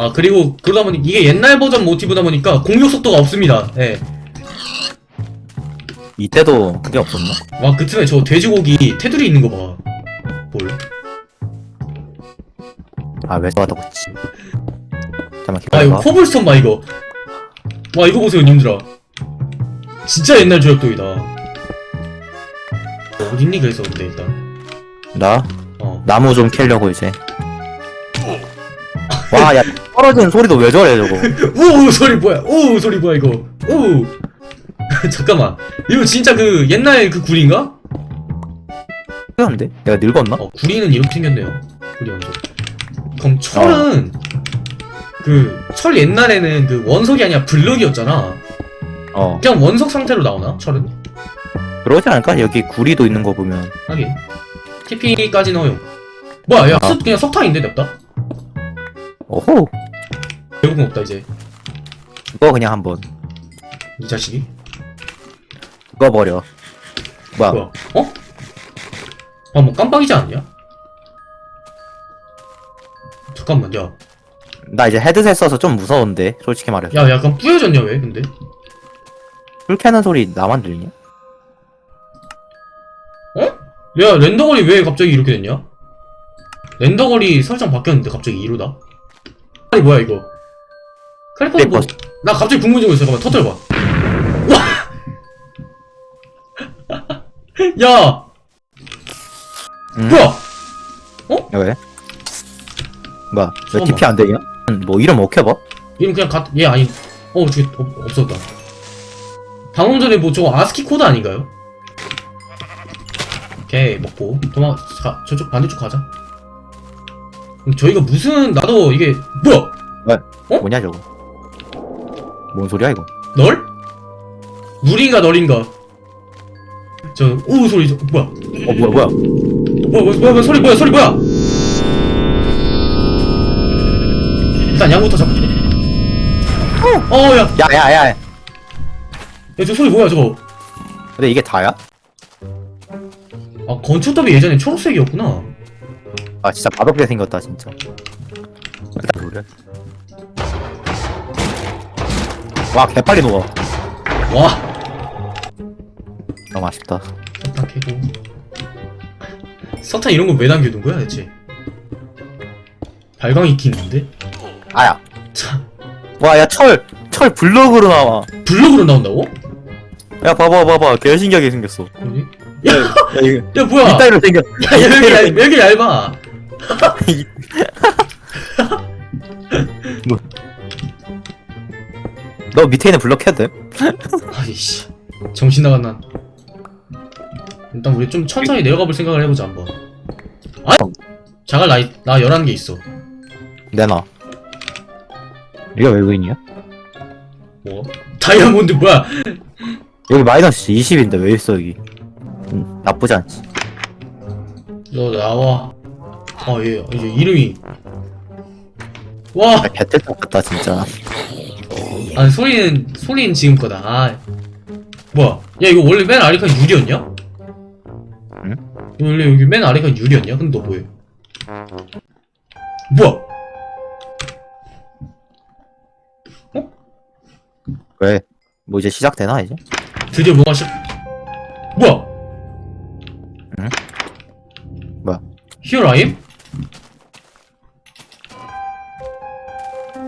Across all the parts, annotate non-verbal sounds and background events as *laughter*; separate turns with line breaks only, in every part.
아 그리고 그러다 보니 이게 옛날 버전 모티브다 보니까 공격 속도가 없습니다. 예.
이때도 그게 없었나?
와 그 틈에 저 돼지고기 테두리 있는 거 봐. 뭘?
아왜 좋아하다고 했지 잠깐만
아 이거
기다려봐
코블스톤 봐 이거. 와 이거 보세요 님들아. 진짜 옛날 조약돌이다. 어딨니 그래서 근데 일단.
나
어.
나무 좀 캐려고 이제 와 야 떨어지는 소리도 왜 저래 저거 *laughs*
오 소리 뭐야? 오 소리 뭐야 이거? 오. *laughs* 잠깐만. 이거 진짜 그 옛날 그 구리인가?
그런데 내가 늙었나?
어 구리는 이렇게 생겼네요. 구리 완전. 그럼 철은 그 철 옛날에는 그 원석이 아니라 블럭이었잖아.
어
그냥 원석 상태로 나오나? 철은?
그러지 않을까? 여기 구리도 있는 거 보면
하긴. TP까지 넣어요. 뭐야, 야,
아.
수, 그냥 석탄인데, 냅다?
오호
배고픔 없다, 이제.
이거 그냥 한번
이 자식이.
이거 버려 뭐야
뭐야, 어? 아, 뭐 깜빡이지 않냐? 잠깐만, 야.
나 이제 헤드셋 써서 좀 무서운데 솔직히 말해서
야, 약간 뿌여졌냐, 왜, 근데?
불 켜는 소리 나만 들리냐?
야, 렌더걸이 왜 갑자기 이렇게 됐냐? 렌더걸이 설정 바뀌었는데, 갑자기 2로다? 아니, 뭐야, 이거. 뭐,
네,
나 갑자기 궁금해지고 있어. 잠깐만, 터뜨려봐. 와! *laughs* 야!
응?
뭐야!
왜? 뭐야 왜. TP 안 되냐? 뭐 이름 어떻게 봐?
이름 그냥 가, 얘 아니, 어, 저기, 없, 없었다. 방금 전에 뭐 저거 아스키 코드 아닌가요? 오케이, 먹고. 도망, 가, 저쪽 반대쪽 가자. 그럼 저희가 무슨, 나도 이게, 뭐야! 어?
뭐냐 저거 뭔 소리야 이거
널? 물인가 널인가? 저, 오, 소리, 저, 뭐야?
어 뭐야 뭐야
뭐야, 뭐야, 뭐야, 소리 뭐야, 소리 뭐야? 일단 양부터 잡고. 어, 야,
야야야
야, 저 소리 뭐야, 저거?
근데 이게 다야?
아, 건축더비 예전에 초록색이었구나.
아 진짜 맛없게 생겼다 진짜 일단 노래 와 개빨리 녹아
와,
너무 아쉽다
석탄 캐고. 석탄 이런 거왜 남겨둔 거야, 대체? 발광이 키는데?
아야
참,
와야 철! 철 블럭으로 나와
블록으로 나온다고?
야 봐봐 봐봐 개 신기하게 생겼어
어디?
야, 야 이거
야, 뭐야?
이따위로 생겼
야, 여기, 얇- 여기 얇아.
너 밑에 있는 블럭 해도 돼?
아이씨, 정신 나간 난. 일단 우리 좀 천천히 내려가 볼 생각을 해보자, 한번. 아! 자갈 나, 나 11개 있어.
내놔 이거 외국인이야?
뭐? 다이아몬드 뭐야?
여기 마이너스 20인데 왜 있어 여기 음, 나쁘지 않지
너 나와. 아, 얘, 이제 이름이. 와!
아 개텔 같다 진짜
아, 소리는, 소리는 지금 거다. 아. 뭐야? 야, 이거 원래 맨 아래가 유리였냐?
응?
원래 여기 맨 아래가 유리였냐? 근데 너 뭐해? 뭐야?
왜? 뭐 이제 시작되나 이제?
드디어 뭐가 시작. 뭐야?
응? 뭐야?
Here I am?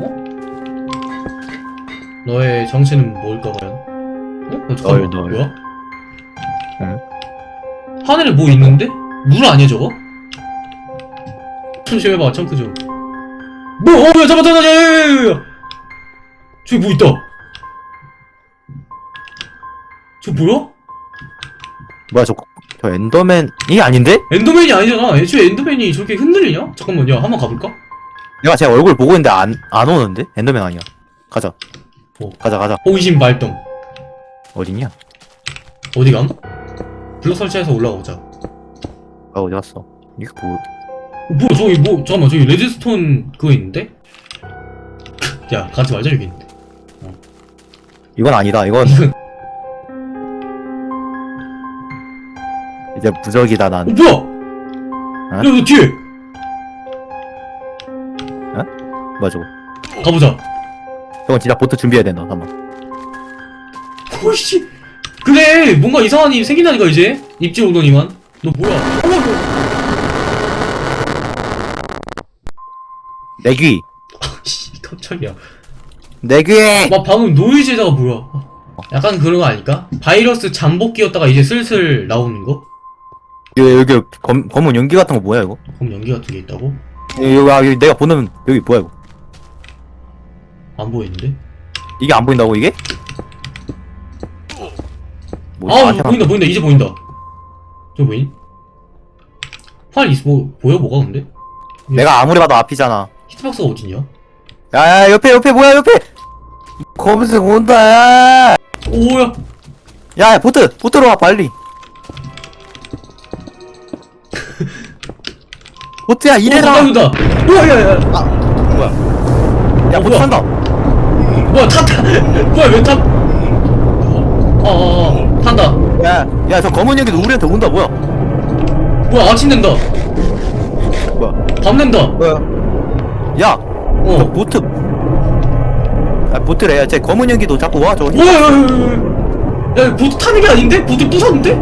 어? 너의 정체는 뭘까 과연? 어? 어 잠깐만
널, 널.
뭐야?
응?
하늘에 뭐 있는데? 물 아니야 저거? 좀 해봐 청크 좀 뭐? 어 야, 잡아 야, 야, 야, 야. 저기 뭐 있다 저 뭐야?
뭐야 저, 저 엔더맨이 아닌데?
엔더맨이 아니잖아 애초에 엔더맨이 저렇게 흔들리냐? 잠깐만 야 한번 가볼까?
내가 제 얼굴 보고 있는데 안, 안 오는데? 엔더맨 아니야 가자
뭐?
가자 가자
호기심 발동
어딨냐?
어디 감? 블록 설치해서 올라가보자
아 어디 갔어 이게 뭐
어, 뭐야 저기 뭐 잠깐만 저기 레드스톤 그거 있는데? *laughs* 야 가지 말자 여기 있는데
이건 아니다 이건 이제 무적이다 어난
뭐야?
어?
야너 뒤에.
뭐야 저거?
가보자.
저건 진짜 보트 준비해야 된다 잠깐만
오씨. 그래 뭔가 이상한 일 생긴다니까 이제. 입질 오더니만. 너 뭐야?
내 귀!
씨 깜짝이야.
내 귀!
막 방금 노이즈에다가 뭐야? 약간 그런 거 아닐까? 바이러스 잠복기였다가 이제 슬슬 나오는 거?
여기, 여기 검, 검은 연기 같은 거 뭐야 이거?
그럼 연기 같은 게 있다고?
여기, 여기, 아, 여기 내가 보는 여기 뭐야 이거?
안 보이는데?
이게 안 보인다고 이게? 뭐,
아
나한테만-
보인다 보인다 이제 보인다 저 보인? 활 있어 뭐 보여 뭐가 근데?
내가 아무리 봐도 앞이잖아
히트박스가 어딨냐?
야야 옆에 옆에 뭐야 옆에 검은색 온다
오야
야 야, 보트 보트로 와 빨리 보트야
오
이래라.
가까이 온다. 우와 야야.
뭐야? 야
어,
보트
뭐야?
탄다.
뭐야 탔다 뭐야 왜 탔? 어어 어 탄다.
야야 저 검은 연기도 우리한테 온다 뭐야?
뭐야 아침 된다.
뭐야?
밤 된다.
뭐야?
야저어
보트. 야 보트래. 야쟤 검은 연기도 자꾸 와 저거
뭐야 야야 야 야. 야 보트 타는 게 아닌데? 보트 부쉈는데?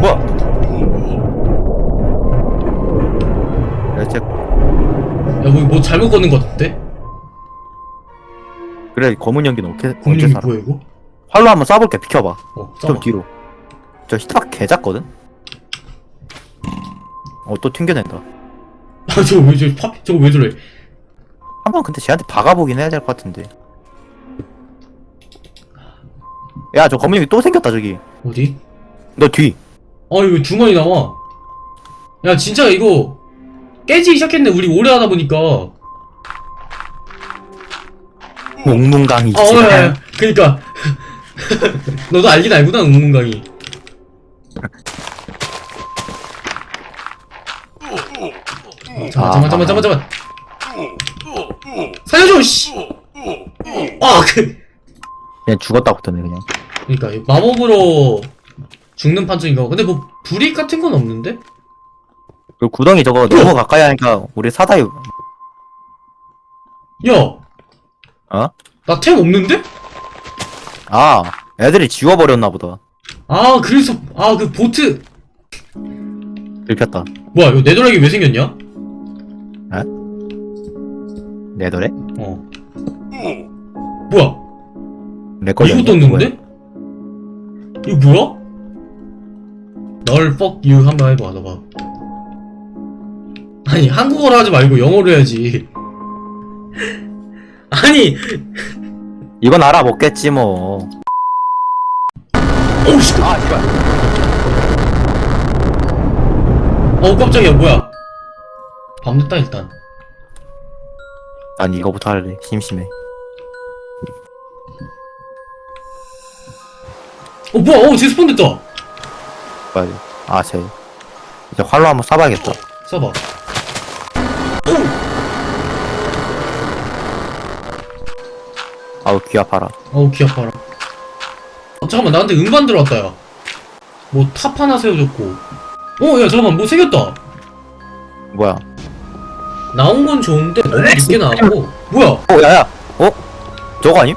뭐야 야쟤
야뭐 뭐 잘못 걷는 거 같은데?
그래 검은 연기는 어떻게 언제
공룡이
살아
뭐야 이거?
활로 한번 쏴볼게 비켜봐.
어
좀
싸워
뒤로. 저 히트박 개 작거든? 어 또 튕겨낸다. *laughs*
아 저거 왜 저래? 파 저거 왜 저래?
한번 근데 쟤한테 박아보긴 해야 될 것 같은데. 야 저 검은 연기 또 생겼다 저기.
어디?
너 뒤.
아 이거 두 마리 나와. 야 진짜 이거 깨지기 시작했네 우리 오래 하다 보니까
몽뭉강이지
아, 어, 야, 야. 그니까. *laughs* 너도 알긴 알구나, 웅문강이. 어, 잠깐, 잠깐, 잠깐, 잠깐, 잠깐. 살려줘, 씨! 아, 그.
그냥 죽었다 붙었네 그냥
그니까, 이 마법으로 죽는 판정인가. 근데 뭐, 불이 같은 건 없는데?
그 구덩이 저거 너무 가까이 하니까 우리 사다이
야!
어?
나 템 없는데?
아 애들이 지워버렸나 보다
아, 그래서, 아, 그 보트.
들켰다
뭐야, 이거 내도락이 왜 생겼냐?
내더래?
어. 뭐야?
내 거
이거 떴는데? 이거 뭐야? 널 fuck you 한번 해봐 너봐 아니 한국어로 하지 말고 영어로 해야지 *laughs* 아니
이건 알아먹겠지 뭐
어우 씨
아, 씨발.
어우 깜짝이야 뭐야 밤됐다 일단
난 이거부터 할래. 심심해.
어 뭐야 어 제스폰 됐다
빨리. 아, 쟤. 이제 활로 한번 쏴봐야겠다.
써봐
아우, 귀 아파라.
어우 귀 아파라 어, 잠깐만 나한테 음반 들어왔다 야 뭐 탑 하나 세워줬고 어 야 잠깐만 뭐 생겼다
뭐야.
나온 건 좋은데 너무 늦게 나왔고 뭐야
어, 야, 야. 어? 저거 아님?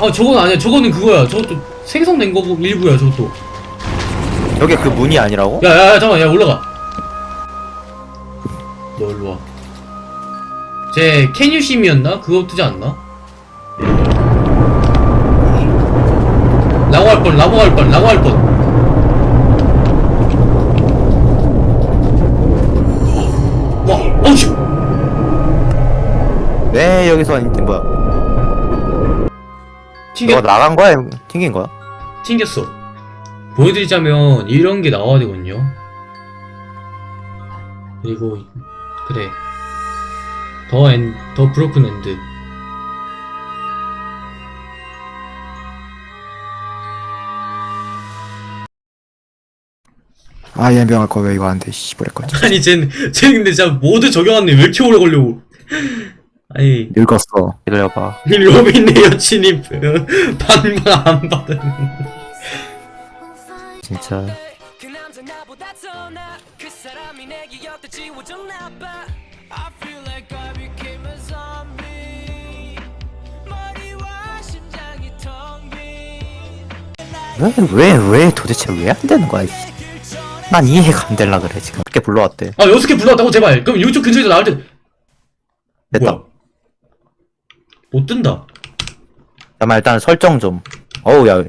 아 저건 아니야 저거는 그거야 저것도 생성된 거고 일부야 저것도
저게 그 문이 아니라고?
야야야 잠깐만 야 올라가 너 일로와 제 캐뉴심이었나? 그거 뜨지 않나? 라고 할 뻔 라고 할 뻔 라고 할 뻔 와 어우씨
왜 여기서 아니, 뭐야.
튕겨
저거 나간 거야? 튕긴 거야?
튕겼어. 보여드리자면 이런 게 나와야 되거든요. 그리고 그래 더 엔, 더 브로큰 엔드.
아, 연병할 거 왜 이거 안 돼? 씨발 거. *laughs*
아니 쟤는 쟤 근데 진짜 모두 적용하는데 왜 이렇게 오래 걸려? 아니
늙었어. 기다려봐.
로빈의 여친이 반만 안 받은.
진짜. 왜왜 왜 도대체 왜 안 되는 거야? 난 이해가 안 될라 그래 지금 그렇게 불러왔대.
아 여섯 개 불러왔다고 제발. 그럼 이쪽 근처에서 나올 때
됐다.
뭐야? 못 뜬다.
잠깐 일단 설정 좀. 어우 야